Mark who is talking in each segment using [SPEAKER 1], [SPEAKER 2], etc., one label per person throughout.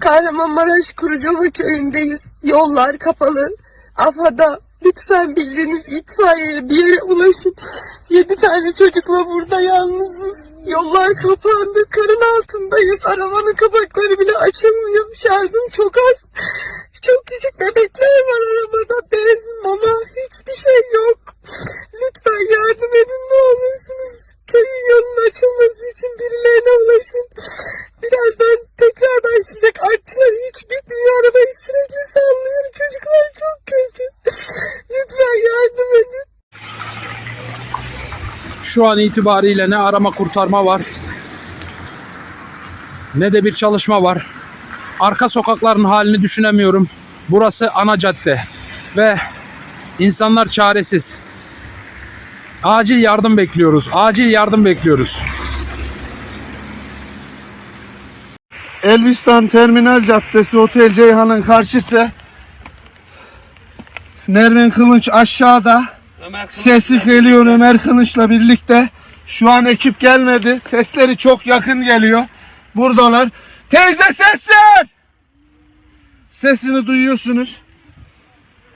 [SPEAKER 1] Kahramanmaraş Kurucova köyündeyiz. Yollar kapalı. AFAD'a lütfen bildiğiniz itfaiyeye bir yere ulaşın. Yedi tane çocukla burada yalnızız. Yollar kapandı. Karın altındayız. Arabanın kapakları bile açılmıyor. Şarjım çok az. Çok küçük bebekler var
[SPEAKER 2] Şu an itibariyle ne arama kurtarma var ne de bir çalışma var. Arka sokakların halini düşünemiyorum. Burası ana cadde ve insanlar çaresiz. Acil yardım bekliyoruz. Acil yardım bekliyoruz.
[SPEAKER 3] Elbistan Terminal Caddesi Otel Ceyhan'ın karşısı. Nermin Kılınç aşağıda. Sesi geliyor Ömer Kılıç'la birlikte. Şu an ekip gelmedi. Sesleri çok yakın geliyor. Buradalar. Teyze sesler! Sesini duyuyorsunuz.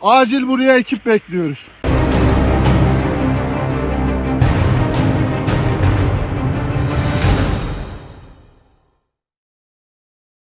[SPEAKER 3] Acil buraya ekip bekliyoruz.